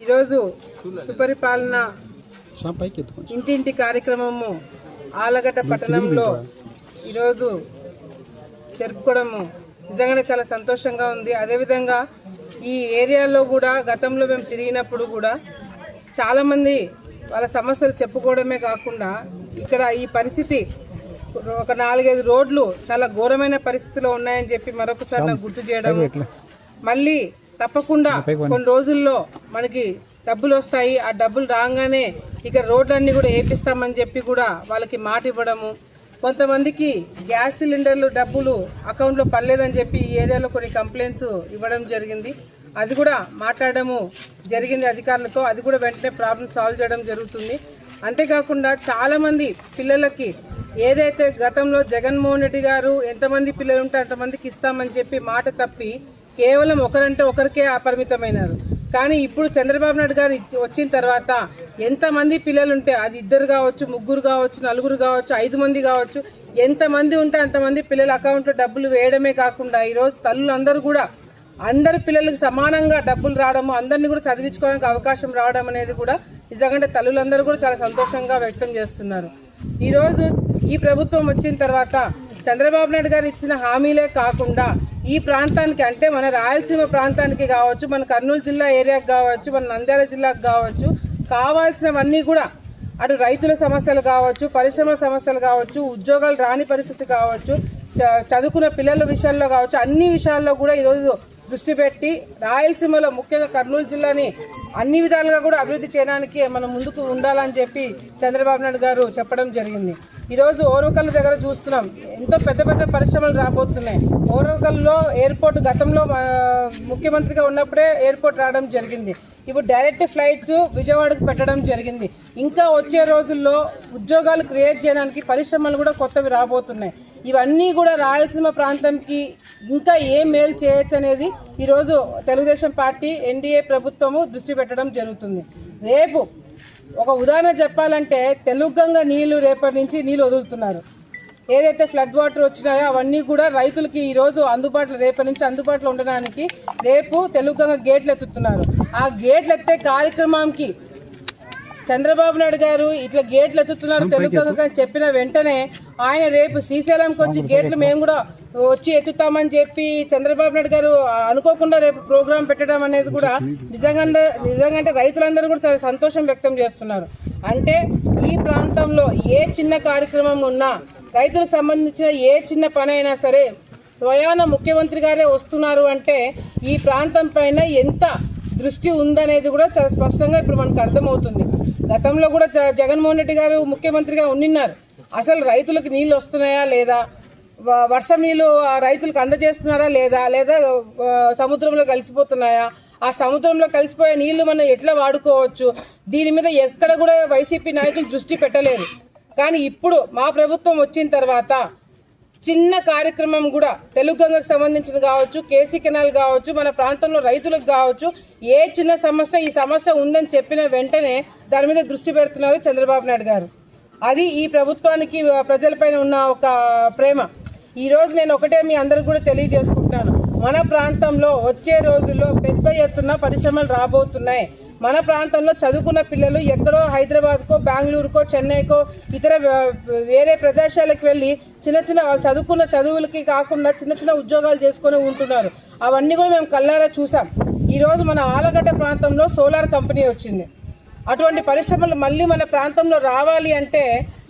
ఈరోజు సుపరిపాలన ఇంటింటి కార్యక్రమము ఆలగడ్డ పట్టణంలో ఈరోజు జరుపుకోవడము నిజంగానే చాలా సంతోషంగా ఉంది. అదేవిధంగా ఈ ఏరియాలో కూడా గతంలో మేము తిరిగినప్పుడు కూడా చాలామంది వాళ్ళ సమస్యలు చెప్పుకోవడమే కాకుండా ఇక్కడ ఈ పరిస్థితి ఒక నాలుగైదు రోడ్లు చాలా ఘోరమైన పరిస్థితిలో ఉన్నాయని చెప్పి మరొకసారి నాకు గుర్తు చేయడం మళ్ళీ తప్పకుండా కొన్ని రోజుల్లో మనకి డబ్బులు వస్తాయి. ఆ డబ్బులు రాగానే ఇక రోడ్లన్నీ కూడా వేపిస్తామని చెప్పి కూడా వాళ్ళకి మాట ఇవ్వడము. కొంతమందికి గ్యాస్ సిలిండర్లు డబ్బులు అకౌంట్లో పడలేదని చెప్పి ఈ ఏరియాలో కొన్ని కంప్లైంట్స్ ఇవ్వడం జరిగింది. అది కూడా మాట్లాడడము జరిగింది అధికారులతో. అది కూడా వెంటనే ప్రాబ్లం సాల్వ్ చేయడం జరుగుతుంది. అంతేకాకుండా చాలామంది పిల్లలకి ఏదైతే గతంలో జగన్మోహన్ రెడ్డి గారు ఎంతమంది పిల్లలు ఉంటే అంతమందికి ఇస్తామని చెప్పి మాట తప్పి కేవలం ఒకరంటే ఒకరికే అపరిమితమైనారు. కానీ ఇప్పుడు చంద్రబాబు నాయుడు గారు వచ్చిన తర్వాత ఎంతమంది పిల్లలు ఉంటే అది ఇద్దరు కావచ్చు ముగ్గురు కావచ్చు నలుగురు కావచ్చు ఐదు మంది కావచ్చు ఎంతమంది ఉంటే అంతమంది పిల్లల అకౌంట్లో డబ్బులు వేయడమే కాకుండా ఈరోజు తల్లులందరూ కూడా అందరి పిల్లలకు సమానంగా డబ్బులు రావడము అందరినీ కూడా చదివించుకోవడానికి అవకాశం రావడం అనేది కూడా నిజంగా తల్లులందరూ కూడా చాలా సంతోషంగా వ్యక్తం చేస్తున్నారు. ఈరోజు ఈ ప్రభుత్వం వచ్చిన తర్వాత చంద్రబాబు నాయుడు గారు ఇచ్చిన హామీలే కాకుండా ఈ ప్రాంతానికి అంటే మన రాయలసీమ ప్రాంతానికి కావచ్చు మన కర్నూలు జిల్లా ఏరియాకి కావచ్చు మన నంద్యాల జిల్లాకు కావచ్చు కావాల్సినవన్నీ కూడా అటు రైతుల సమస్యలు కావచ్చు పరిశ్రమ సమస్యలు కావచ్చు ఉద్యోగాలు రాని పరిస్థితి కావచ్చు చ- చదువుకున్న పిల్లల విషయాల్లో కావచ్చు అన్ని విషయాల్లో కూడా ఈరోజు దృష్టి పెట్టి రాయలసీమలో ముఖ్యంగా కర్నూలు జిల్లాని అన్ని విధాలుగా కూడా అభివృద్ధి చేయడానికి మనం ముందుకు ఉండాలని చెప్పి చంద్రబాబు నాయుడు గారు చెప్పడం జరిగింది. ఈరోజు ఓర్వకల్ దగ్గర చూస్తున్నాం. ఎంతో పెద్ద పెద్ద పరిశ్రమలు రాబోతున్నాయి. ఓర్వకల్లో ఎయిర్పోర్ట్ గతంలో ముఖ్యమంత్రిగా ఉన్నప్పుడే ఎయిర్పోర్ట్ రావడం జరిగింది. ఇప్పుడు డైరెక్ట్ ఫ్లైట్స్ విజయవాడకు పెట్టడం జరిగింది. ఇంకా వచ్చే రోజుల్లో ఉద్యోగాలు క్రియేట్ చేయడానికి పరిశ్రమలు కూడా కొత్తవి రాబోతున్నాయి. ఇవన్నీ కూడా రాయలసీమ ప్రాంతంకి ఇంకా ఏం మేలు చేయొచ్చు అనేది ఈరోజు తెలుగుదేశం పార్టీ ఎన్డీఏ ప్రభుత్వము దృష్టి పెట్టడం జరుగుతుంది. రేపు ఒక ఉదాహరణ చెప్పాలంటే తెలుగంగ నీళ్ళు రేపటి నుంచి నీళ్ళు వదులుతున్నారు. ఏదైతే ఫ్లడ్ వాటర్ వచ్చినాయో అవన్నీ కూడా రైతులకి ఈరోజు అందుబాటులో రేపటి నుంచి అందుబాటులో ఉండడానికి రేపు తెలుగంగ గేట్లు ఎత్తుతున్నారు. ఆ గేట్లు ఎత్తే కార్యక్రమానికి చంద్రబాబు నాయుడు గారు ఇట్లా గేట్లు ఎత్తుతున్నారు తెలుగు అని చెప్పిన వెంటనే ఆయన రేపు శ్రీశైలంకి వచ్చి గేట్లు మేము కూడా వచ్చి ఎత్తుతామని చెప్పి చంద్రబాబు నాయుడు గారు అనుకోకుండా రేపు ప్రోగ్రాం పెట్టడం అనేది కూడా నిజంగా నిజంగా అంటే రైతులందరూ కూడా చాలా సంతోషం వ్యక్తం చేస్తున్నారు. అంటే ఈ ప్రాంతంలో ఏ చిన్న కార్యక్రమం ఉన్నా రైతులకు సంబంధించిన ఏ చిన్న పని అయినా సరే స్వయాన ముఖ్యమంత్రి గారే వస్తున్నారు అంటే ఈ ప్రాంతం పైన ఎంత దృష్టి ఉందనేది కూడా చాలా స్పష్టంగా ఇప్పుడు మనకు అర్థమవుతుంది. గతంలో కూడా జ- జగన్మోహన్ రెడ్డి గారు ముఖ్యమంత్రిగా ఉండిన్నారు. అసలు రైతులకు నీళ్ళు వస్తున్నాయా లేదా? వర్షం నీళ్ళు ఆ రైతులకు అందజేస్తున్నారా లేదా? లేదా సముద్రంలో కలిసిపోతున్నాయా? ఆ సముద్రంలో కలిసిపోయే నీళ్ళు మనం ఎట్లా వాడుకోవచ్చు? దీని మీద ఎక్కడ కూడా వైసీపీ నాయకులు దృష్టి పెట్టలేదు. కానీ ఇప్పుడు మా ప్రభుత్వం వచ్చిన తర్వాత చిన్న కార్యక్రమం కూడా తెలుగు గంగకు సంబంధించిన కావచ్చు కేసీ కెనాల్ కావచ్చు మన ప్రాంతంలో రైతులకు కావచ్చు ఏ చిన్న సమస్య ఈ సమస్య ఉందని చెప్పిన వెంటనే దాని మీద దృష్టి పెడుతున్నారు చంద్రబాబు నాయుడు గారు. అది ఈ ప్రభుత్వానికి ప్రజలపైన ఉన్న ఒక ప్రేమ. ఈ రోజు నేను ఒకటే మీ అందరికి కూడా తెలియజేసుకుంటున్నాను. మన ప్రాంతంలో వచ్చే రోజుల్లో పెద్ద ఎత్తున పరిశ్రమలు రాబోతున్నాయి. మన ప్రాంతంలో చదువుకున్న పిల్లలు ఎక్కడో హైదరాబాద్కో బెంగళూరుకో చెన్నైకో ఇతర వేరే ప్రదేశాలకు వెళ్ళి చిన్న చిన్న వాళ్ళు చదువుకున్న చదువులకి కాకుండా చిన్న చిన్న ఉద్యోగాలు చేసుకొని ఉంటున్నారు. అవన్నీ కూడా మేము కల్లారా చూసాం. ఈరోజు మన ఆలగడ్డ ప్రాంతంలో సోలార్ కంపెనీ వచ్చింది. అటువంటి పరిశ్రమలు మళ్ళీ మన ప్రాంతంలో రావాలి అంటే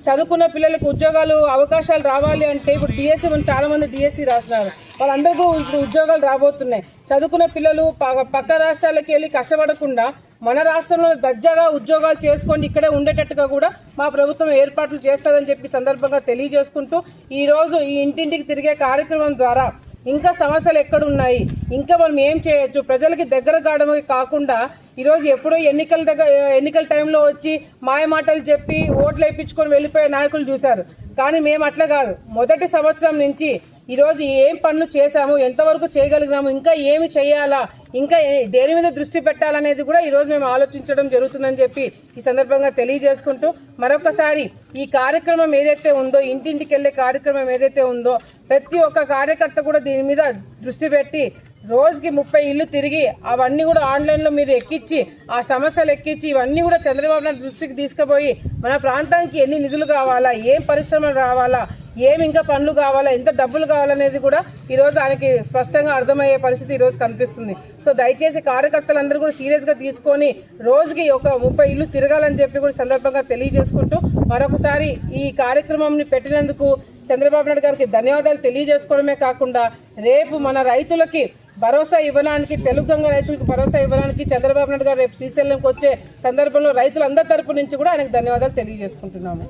చదువుకున్న పిల్లలకు ఉద్యోగాలు అవకాశాలు రావాలి అంటే ఇప్పుడు డిఎస్సి మనం చాలామంది డిఎస్సి రాస్తున్నారు. వాళ్ళందరికీ ఇప్పుడు ఉద్యోగాలు రాబోతున్నాయి. చదువుకున్న పిల్లలు ప- పక్క రాష్ట్రాలకు వెళ్ళి కష్టపడకుండా మన రాష్ట్రంలో దర్జాగా ఉద్యోగాలు చేసుకోండి ఇక్కడే ఉండేటట్టుగా కూడా మా ప్రభుత్వం ఏర్పాట్లు చేస్తుందని చెప్పి సందర్భంగా తెలియజేసుకుంటూ ఈరోజు ఈ ఇంటింటికి తిరిగే కార్యక్రమం ద్వారా ఇంకా సమస్యలు ఎక్కడున్నాయి? ఇంకా మనం ఏం చేయొచ్చు? ప్రజలకి దగ్గర కావడమే కాకుండా ఈరోజు ఎప్పుడో ఎన్నికల దగ్గర ఎన్నికల టైంలో వచ్చి మాయ మాటలు చెప్పి ఓట్లు వేయించుకొని వెళ్ళిపోయే నాయకులు చూశారు. కానీ మేము అట్లా కాదు. మొదటి సంవత్సరం నుంచి ఈరోజు ఏం పనులు చేశాము ఎంతవరకు చేయగలిగినాము ఇంకా ఏమి చేయాలా ఇంకా దేని మీద దృష్టి పెట్టాలనేది కూడా ఈరోజు మేము ఆలోచించడం జరుగుతుందని చెప్పి ఈ సందర్భంగా తెలియజేసుకుంటూ మరొకసారి ఈ కార్యక్రమం ఏదైతే ఉందో ఇంటింటికి వెళ్ళే కార్యక్రమం ఏదైతే ఉందో ప్రతి ఒక్క కార్యకర్త కూడా దీని మీద దృష్టి పెట్టి రోజుకి ముప్పై ఇల్లు తిరిగి అవన్నీ కూడా ఆన్లైన్లో మీరు ఎక్కించి ఆ సమస్యలు ఎక్కించి ఇవన్నీ కూడా చంద్రబాబు నాయుడు దృష్టికి తీసుకుపోయి మన ప్రాంతానికి ఎన్ని నిధులు కావాలా ఏం పరిశ్రమలు రావాలా ఏమి ఇంకా పనులు కావాలా ఎంత డబ్బులు కావాలనేది కూడా ఈరోజు ఆయనకి స్పష్టంగా అర్థమయ్యే పరిస్థితి ఈరోజు కనిపిస్తుంది. సో దయచేసి కార్యకర్తలందరూ కూడా సీరియస్గా తీసుకొని రోజుకి ఒక ముప్పై ఇల్లు తిరగాలని చెప్పి కూడా సందర్భంగా తెలియజేసుకుంటూ మరొకసారి ఈ కార్యక్రమంని పెట్టినందుకు చంద్రబాబు నాయుడు గారికి ధన్యవాదాలు తెలియజేసుకోవడమే కాకుండా రేపు మన రైతులకి భరోసా ఇవ్వడానికి తెలుగు గంగ రైతులకు భరోసా ఇవ్వడానికి చంద్రబాబు నాయుడు గారు రేపు శ్రీశైలంకి వచ్చే సందర్భంలో రైతులందరి తరపు నుంచి కూడా ఆయనకు ధన్యవాదాలు తెలియజేసుకుంటున్నాము.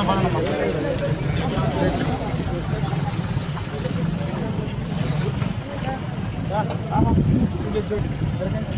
నాకు లేట్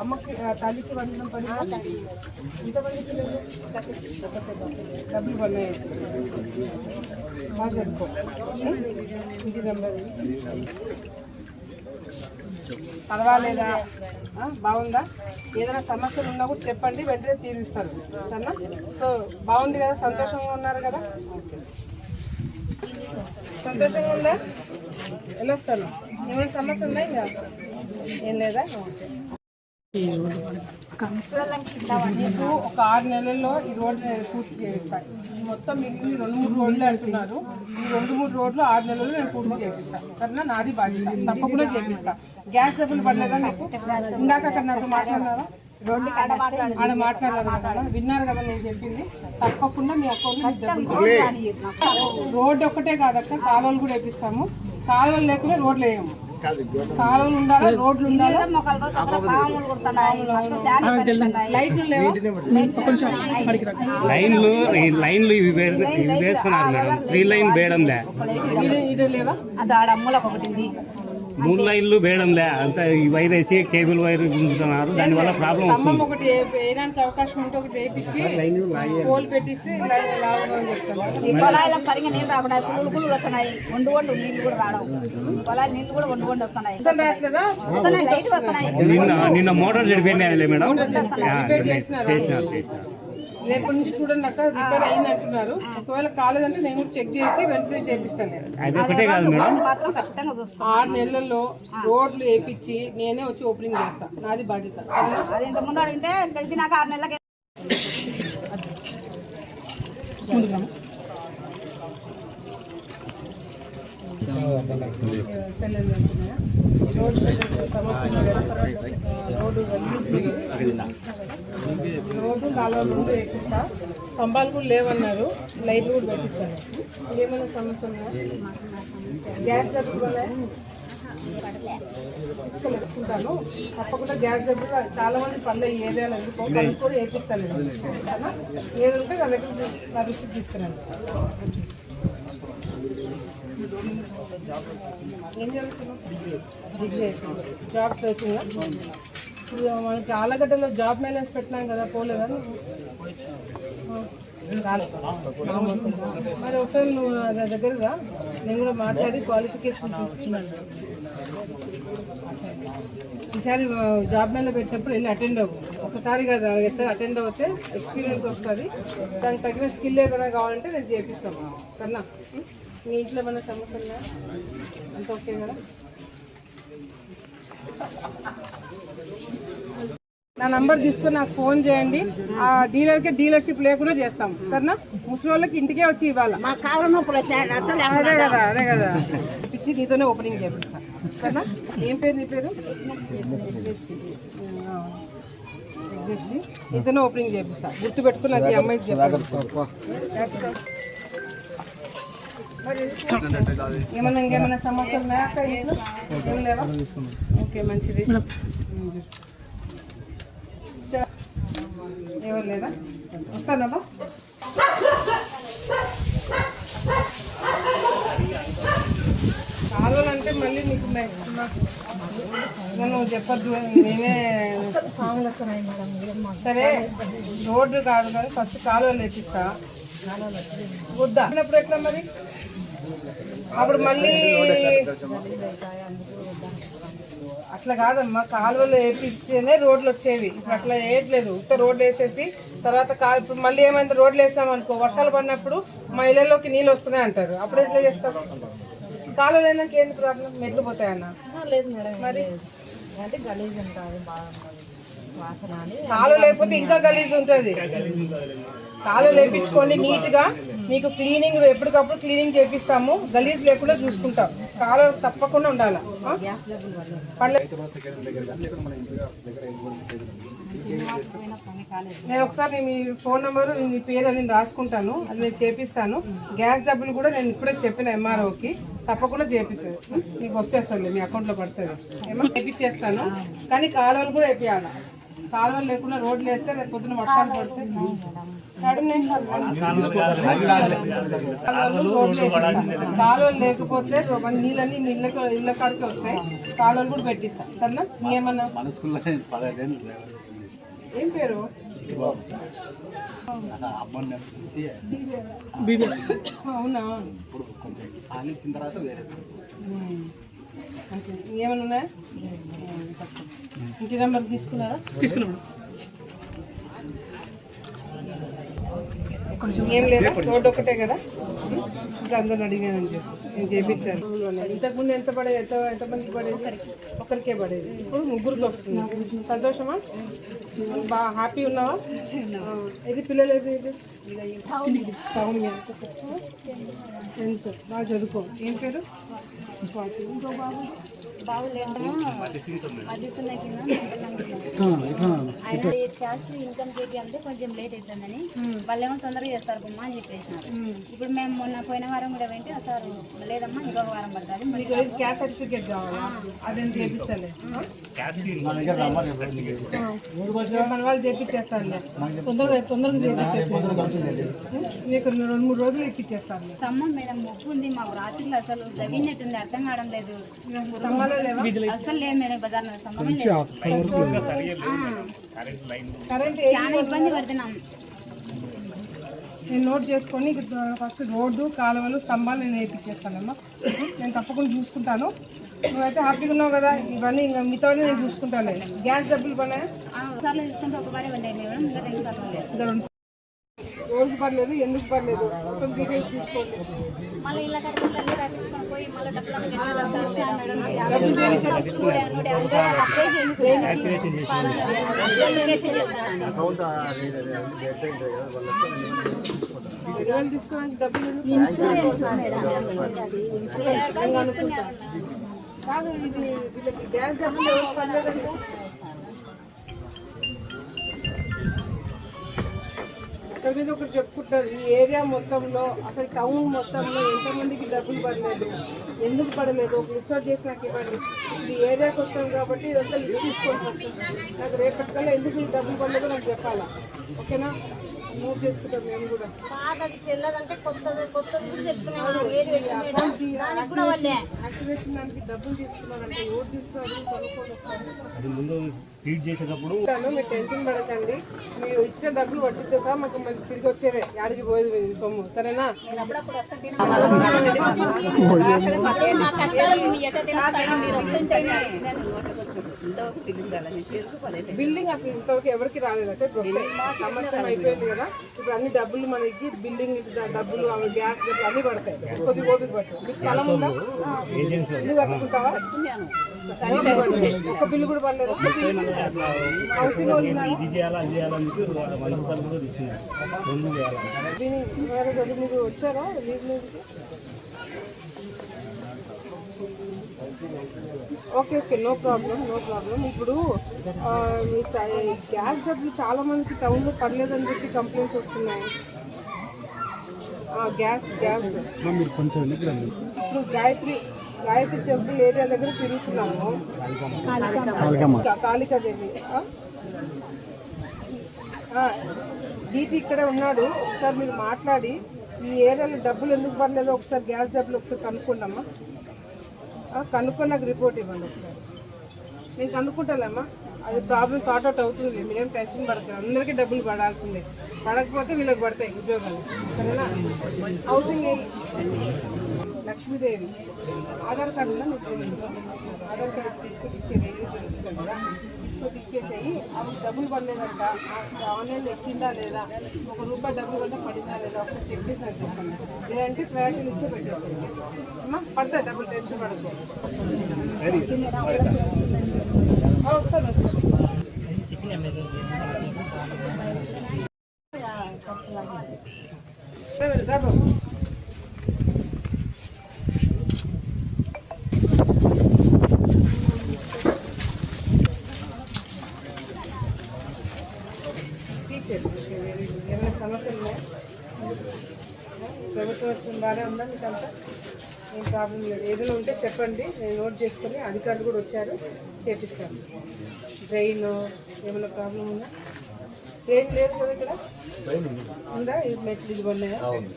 అమ్మకి తల్లికి వందనం పడి ఎంతమంది పిల్లలు డబ్బులు పడినాయి బాగా ఇంటి నెంబర్. పర్వాలేదా? బాగుందా? ఏదైనా సమస్యలు ఉన్నా కూడా చెప్పండి వెంటనే తీరుస్తారు. సరేనా? సో బాగుంది కదా? సంతోషంగా ఉన్నారు కదా? ఓకే సంతోషంగా ఉందా? వెళ్ళొస్తాను. ఏమైనా సమస్య ఉందా ఇంకా? ఏం లేదా? ఒక ఆరు నెలల్లో ఈ రోడ్డు నేను పూర్తి చేయిస్తాను మొత్తం మిగిలిన రెండు మూడు రోడ్లు అంటున్నారు ఈ రెండు మూడు రోడ్లు ఆరు నెలల్లో నేను పూర్తి చేపిస్తాను కన్నా నాది బాధ్యత తప్పకుండా చేపిస్తాను గ్యాస్ డబ్బులు పడలేదా నాకు ఇందాక అక్కడ నాతో మాట్లాడినారా ఆడ మాట్లాడలేదు విన్నారు కదా నేను చెప్పింది తప్పకుండా మీ అకౌంట్ రోడ్డు ఒక్కటే కాదక్క కాలువలు కూడా వేపిస్తాము. కాలువలు లేకుండా రోడ్లు వేయము. కాలువలు ఉండాలా రోడ్లు ఉండాలా? లైట్లు లేవు? లైన్లు ఈ లైన్లు ఇవి వేస్తున్నారు మేడం. త్రీ లైన్ వేయడంలే ఇది ఇది లేవా? అది ఆడ అమ్మలకు ఒకటి ఉంది. మూడు లైన్లు వేయడంలే అంతా ఈ వైర్ వేసి కేబుల్ వైర్ గుంజుతున్నారు దానివల్ల ప్రాబ్లం స్తంభం వస్తుంది. ఒకటి వేయడానికి అవకాశం ఉంటే ఒకటి వేయించి పోల్ పెట్టించి లైన్ లాగమని చెప్తాను ఈ పొలాలకు సరిగా నీళ్ళు రాకుండా పురుగులు వస్తున్నాయి. వండు వండు నీళ్ళు కూడా రావడం. పొలాలు నీళ్ళు కూడా వండు వండు వస్తున్నాయి. అసలు రావట్లేదా? వస్తున్నాయి. లైట్ వస్తున్నాయి. నిన్న నిన్న మోటార్ చెడిపోయినాయిలే మేడం. ఆ? చేసినారు చేసినారు. రేపటి నుంచి చూడండి అక్క రిపేర్ అయింది అంటున్నారు ఒకవేళ కాలేదంటే నేను కూడా చెక్ చేసి వెంటనే చేపిస్తాను నేను. అది ఒకటే కాదు మేడం. మాత్రం ఖచ్చితంగా చూస్తాం. ఆరు నెలల్లో రోడ్లు వేపించి నేనే వచ్చి ఓపెనింగ్ చేస్తాను నాది బాధ్యత? రోడ్డు రోడ్డు కాలువలు రెండు వేపిస్తా స్తంభాలు కూడా లేవన్నారు. లైట్లు కూడా ఏమైనా సమస్య గ్యాస్ డబ్బులు తప్పకుండా గ్యాస్ డబ్బులు చాలా మంది పనులు పనులు కూడా వేపిస్తాను? ఏది ఉంటే నా దగ్గర నా దృష్టికి తీసుకురండి. ఏం అయిపోయింది. జాబ్ సర్చింగ్ ఇప్పుడు మనకి ఆలగడ్డలో జాబ్ మేనేజ్ పెట్టినాం కదా పోలేదా మరి ఒకసారి నువ్వు నా దగ్గర రా. నేను కూడా మాట్లాడి క్వాలిఫికేషన్ చూస్తున్నాను. ఈసారి జాబ్ మేళ పెట్టినప్పుడు వెళ్ళి అటెండ్ అవ్వు. ఒకసారి కదా ఒకసారి అటెండ్ అవుతే ఎక్స్పీరియన్స్ వస్తుంది. దానికి తగిన స్కిల్ ఏదైనా కావాలంటే నేను చేపిస్తాను. సరేనా? మీ ఇంట్లో ఏమైనా సమస్య ఉందా అంత ఓకే కదా? నా నంబర్ తీసుకొని నాకు ఫోన్ చేయండి. ఆ డీలర్కి డీలర్షిప్ లేకుండా చేస్తాం. సరేనా? ముసలి వాళ్ళకి ఇంటికే వచ్చి ఇవ్వాలి? అదే కదా అదే కదా. పిచ్చి నీతోనే ఓపెనింగ్ చేపిస్తా. సరేనా? ఏం పేరు నీ పేరు? నీతోనే ఓపెనింగ్ చేపిస్తా. గుర్తు పెట్టుకుని నాకు ఈ అమ్మాయికి చెప్పండి. ఏమన్నా ఇంకేమైనా సమస్యలు ఉన్నాయా అక్క ఇంట్లో? ఏం లేవా? ఓకే మంచిది. చ- ఎవరు లేదా వస్తానమ్మా మళ్ళీ నీకు మే- నాకు- ఇంకా నువ్వు చెప్పొద్దు నేనే సరే రోడ్డు కాదు కానీ ఫస్ట్ కాలువలు వేపిస్తా వద్దా? అన్నప్పుడు ఎట్లా మరి? అప్పుడు మళ్ళీ అట్లా కాదమ్మా కాలువలు వేపిస్తేనే రోడ్లు వచ్చేవి. ఇప్పుడు అట్లా వేయట్లేదు. ఉత్త రోడ్లు వేసేసి తర్వాత కా ఇప్పుడు మళ్ళీ ఏమైంది? రోడ్లు వేస్తాం అనుకో వర్షాలు పడినప్పుడు మా ఇళ్ళలోకి నీళ్ళు వస్తున్నాయి అంటారు. అప్పుడు ఎట్లా చేస్తాం? కాలువలు అయినాక ఏంది ప్రాబ్లం మెట్లు పోతాయన్న. లేదు మేడం మరి? అంటే గలీజ్ ఉంటుంది బాగా వాసన కాలువ లేకపోతే ఇంకా గలీజ్ ఉంటుంది కాలు లేపించుకోండి నీట్గా మీకు క్లీనింగ్ ఎప్పటికప్పుడు క్లీనింగ్ చేపిస్తాము. గలీజ్ లేకుండా చూసుకుంటాం. కాలు తప్పకుండా ఉండాలి? నేను ఒకసారి మీ ఫోన్ నెంబర్ మీ పేరు అని రాసుకుంటాను. అది నేను చేపిస్తాను. గ్యాస్ డబ్బులు కూడా నేను ఇప్పుడే చెప్పిన ఎంఆర్ఓకి. తప్పకుండా చేపిస్తుంది మీకు వచ్చేస్తుంది మీ అకౌంట్లో పడుతుంది. ఏమో చేపిచ్చేస్తాను. కానీ కాలువలు కూడా వేపియాలి? కాలువలు లేకుండా రోడ్లు వేస్తే రేపు పొద్దున వర్షాలు పడుతుంది కాలువలు లేకపోతే మీ ఇళ్ళకి ఇళ్ళ కాడికి వస్తాయి. కాలువలు కూడా పెట్టిస్తా. సరేనా? పదహైదేళ్ళు ఏం పేరు? అవునా? ఇప్పుడు కొంచెం తర్వాత వేరే ఉన్నాయా? ఇంటి నెంబర్ తీసుకున్నారా? తీసుకున్నాం ఏం లేదా? రోడ్డు ఒకటే కదా? ఇంకా అందరిని అడిగానని చెప్పి. నేను చేపించాను ఇంతకుముందు ఎంత పడేది? ఎంత ఎంతమందికి పడేది? ఒకరికే పడేది. ఇప్పుడు ముగ్గురికి వస్తుంది. సంతోషమా? బాగా హ్యాపీ ఉన్నావా? ఇది పిల్లలు ఏది ఇది? ఎంత బాగా చదువుకో ఏం పేరు. ఇంకో బాబు ఆయన క్యాస్ట్ ఇన్కమ్ చేపి అంటే కొంచెం లేట్ అవుతుందని వాళ్ళు ఏమో తొందరగా చేస్తారు బొమ్మ అని చెప్పేసినారు ఇప్పుడు మేము మొన్న పోయిన వారం కూడా వెంటే సార్ లేదమ్మా ఇంకొక వారం పడుతుంది క్యాస్ట్ సర్టిఫికేట్ కావాలా అదేం మన వాళ్ళు చేపించేస్తానులే తొందరగా తొందరగా చేపించేస్తాను మీకు రెండు మూడు రోజులు ఇప్పించేస్తాను ఖమ్మం మేడం మొప్పు ఉంది. మాకు రాత్రిలో అసలు చదివినట్టుంది అర్థం కావడం లేదు. అసలు లేదు మేడం బజార్ సంబంధం లేదు. కరెంట్ చాలా ఇబ్బంది పడుతున్నాం. నేను నోట్ చేసుకొని ఫస్ట్ రోడ్డు కాలువలు స్తంభాలు నేను వేయించేస్తానమ్మా నేను తప్పకుండా చూసుకుంటాను. నువ్వైతే హ్యాపీగా ఉన్నావు కదా? ఇవన్నీ ఇంకా మిగతా నేను చూసుకుంటాను గ్యాస్ డబ్బులు పడినాయా రోజు పర్లేదు ఎందుకు పర్లేదు. మొత్తం డీటెయిల్స్ తీసుకోండి. మళ్ళీ ఇలా కడిగి తల్లి రాపించుకొని పోయి మళ్ళీ డబ్బులు దేనికి తీసుకోవడానికి డబ్బులు అనుకుంటా. కాదు ఇది వీళ్ళకి గ్యాస్ డబ్బులు ఎవరు పర్లేదంటే ఒకరి మీద ఒకరు చెప్పుకుంటారు. ఈ ఏరియా మొత్తంలో అసలు టౌన్ మొత్తంలో ఎంతమందికి డబ్బులు పడలేదు? ఎందుకు పడలేదు? ఒక లిస్ట్ అవుట్ చేసి నాకు ఇవ్వండి. ఈ ఏరియాకి వస్తాం కాబట్టి ఇదంతా లిస్ట్ తీసుకోవాల్సి వస్తుంది నాకు రేపటికల్లా ఎందుకు ఈ డబ్బులు పడలేదో నాకు చెప్పాలా? ఓకేనా? నోట్ చేసుకుంటాం మేము కూడా. యాక్టివేషన్ దానికి డబ్బులు తీసుకున్నారంటే ఎవరు తీసుకున్నారు? కొనుక్కోని వస్తారు. అది ముందు ఫీడ్ చేసేటప్పుడు మీరు టెన్షన్ పడకండి. మీరు ఇచ్చిన డబ్బులు పట్టిస్తే సార్ మాకు మళ్ళీ తిరిగి వచ్చేదే యాడికి పోయేది సొమ్ము. సరేనా? బిల్డింగ్ అసలు ఇంతవరకు ఎవరికి రాలేదంటే సంవత్సరం అయిపోయింది కదా. ఇప్పుడు అన్ని డబ్బులు మనకి బిల్డింగ్ డబ్బులు అవి గ్యాస్ డబ్బులు అన్ని పడతాయి. కొద్ది ఓపిక పట్టు మీకు స్థలం ఉందా? ఇల్లు కట్టుకుంటావా? ఒక బిల్లు కూడా పడలేదు హౌసింగ్ వాళ్ళు ఉన్నారా? ఇది చేయాలా అది చేయాలని చెప్పి వంద రూపాయలు కూడా తీసుకున్నారు రెండు చేయాలి దీని వేరే గది మీరు వచ్చారా లీవ్ నుంచి okay okay no problem no problem ఇప్పుడు మీ గ్యాస్ డబ్బులు చాలా మందికి టౌన్లో పర్లేదని చెప్పి కంప్లైంట్స్ వస్తున్నాయి. గ్యాస్ గ్యాస్ మీరు కొంచెం ఇప్పుడు గాయత్రి గాయత్రి టెంపుల్ ఏరియా దగ్గర తిరుగుతున్నాము. కాలికమ్మ కా- కాళికాదేవి. ఆ? ఆ, డీటీ ఇక్కడే ఉన్నాడు. ఒకసారి మీరు మాట్లాడి ఈ ఏరియాలో డబ్బులు ఎందుకు పడలేదో? ఒకసారి గ్యాస్ డబ్బులు ఒకసారి కనుక్కోండమ్మా ఆ, కనుక్కొని నాకు రిపోర్ట్ ఇవ్వండి ఒకసారి. నేను కనుక్కుంటానమ్మా అది ప్రాబ్లం సార్ట్ అవుట్ అవుతుంది మీరేం టెన్షన్ పడతారు అందరికీ డబ్బులు పడాల్సిందే. పడకపోతే వీళ్ళకి పడతాయి ఉద్యోగాలు. సరేనా? హౌసింగ్ లక్ష్మీదేవి. ఆధార్ కార్డు ఉందా మీకు ఆధార్ కార్డు తీసుకొని ఇచ్చేది కదా. తీసుకొని ఇచ్చేసేయి అవి డబ్బులు పడలేదంట. ఆన్లైన్ ఎక్కిందా లేదా? ఒక రూపాయి డబ్బులు కంటే పడిందా లేదా? ఒకసారి చెక్ చేసి నాకు చెప్పండి. లేదంటే ప్రయారిటీ లిస్టే పెట్టేసి అమ్మా పడతాయి డబ్బులు టెన్షన్ పడకు. ఆ, వస్తాను వస్తాను రా బాబు. టీచర్ ఏమైనా సమస్యలు ఉన్నాయా ప్రభుత్వం వచ్చిన బాగానే ఉందా మీకు అంతా ఏం ప్రాబ్లం లేదు. ఏదైనా ఉంటే చెప్పండి. నేను నోట్ చేసుకొని అధికారులు కూడా వచ్చారు. చేపిస్తాను. డ్రైన్ ఏమైనా ప్రాబ్లం ఉందా? డ్రైన్ లేదు కదా ఇక్కడ? ఉందా. ఇది మెట్లు ఇది ఉన్నాయా ఓకే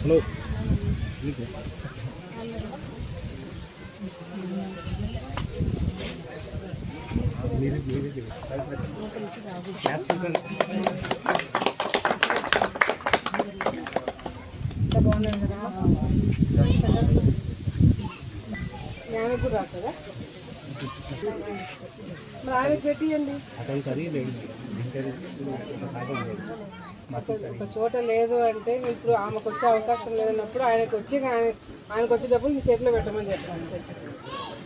హలో అంత బాగున్నాను కదా జ్ఞానం కూడా రాస్తుందా మరి ఆయనకు పెట్టియండి ఒక చోట లేదు అంటే ఇప్పుడు ఆమెకు వచ్చే అవకాశం లేనప్పుడు ఆయనకు వచ్చి ఆయన ఆయనకు వచ్చేటప్పుడు మీ చేతిలో పెట్టమని చెప్తాను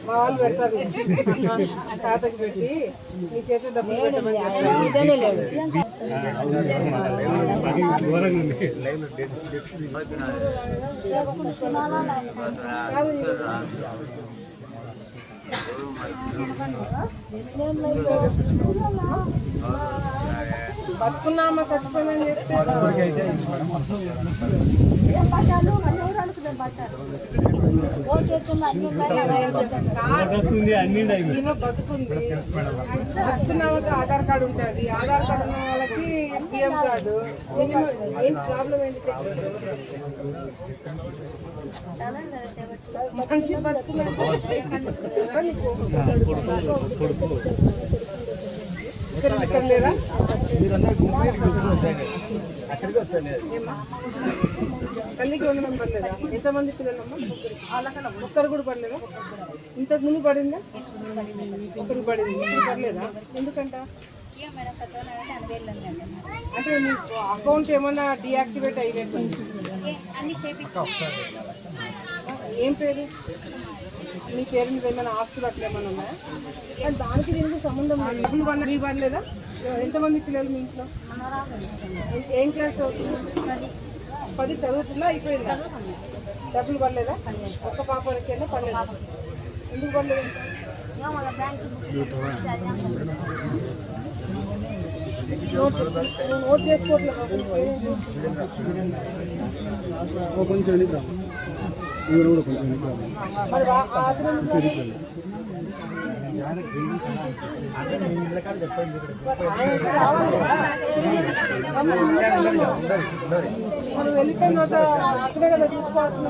మా వాళ్ళు పెడతారు. తాతకి పెట్టి మీ చేతిలో డబ్బులు పెట్టమని కాదు ఇది. బతుకున్నామా చచ్చిపోయిందని చెప్తే వస్తుంది అన్ని ఈమె బతుకుంది. బతుకున్న వాళ్ళకి ఆధార్ కార్డు ఉంటుంది. ఆధార్ కార్డు ఉన్న వాళ్ళకి పిఎం కార్డు. ఏం ప్రాబ్లం ఏంటి మనిషి బతుకున్నట్టు ఇక్కడ ఇక్కడ లేదా మీరందరూ గుంపుకి వచ్చాను అక్కడికి వచ్చాను తల్లికి వందనం పడలేదా ఎంతమంది పిల్లలమ్మా? ఒక్కరు కూడా పడలేదా? ఇంతకు ముందు పడిందా? ఒకరు పడింది. ఇప్పుడు పడలేదా? ఎందుకంట? అంటే మీకు అకౌంట్ ఏమన్నా డియాక్టివేట్ అయినట్టు ఏం పేరు? మీ పేరు మీద ఏమైనా ఆస్తులు అట్లా ఏమైనా ఉన్నాయా? కానీ దానికి దీనికి సంబంధం లేదు. డబ్బులు పడలే మీ పడలేదా ఎంతమంది పిల్లలు మీ ఇంట్లో? ఏం క్లాస్ చదువుతుంది పది చదువుతుందా? అయిపోయిందా? డబ్బులు పడలేదా? ఒక్క పాప వచ్చేదా పడలేదా ఎందుకు పడలేదు నోట్ చేసుకోవట్లేదు. నోట్ చేసుకోవట్లేదు ఓ కూడా కొంచెం వెనక్కి మనం వెళ్ళిపోయిన అక్కడే కదా తీసుకోవాల్సిన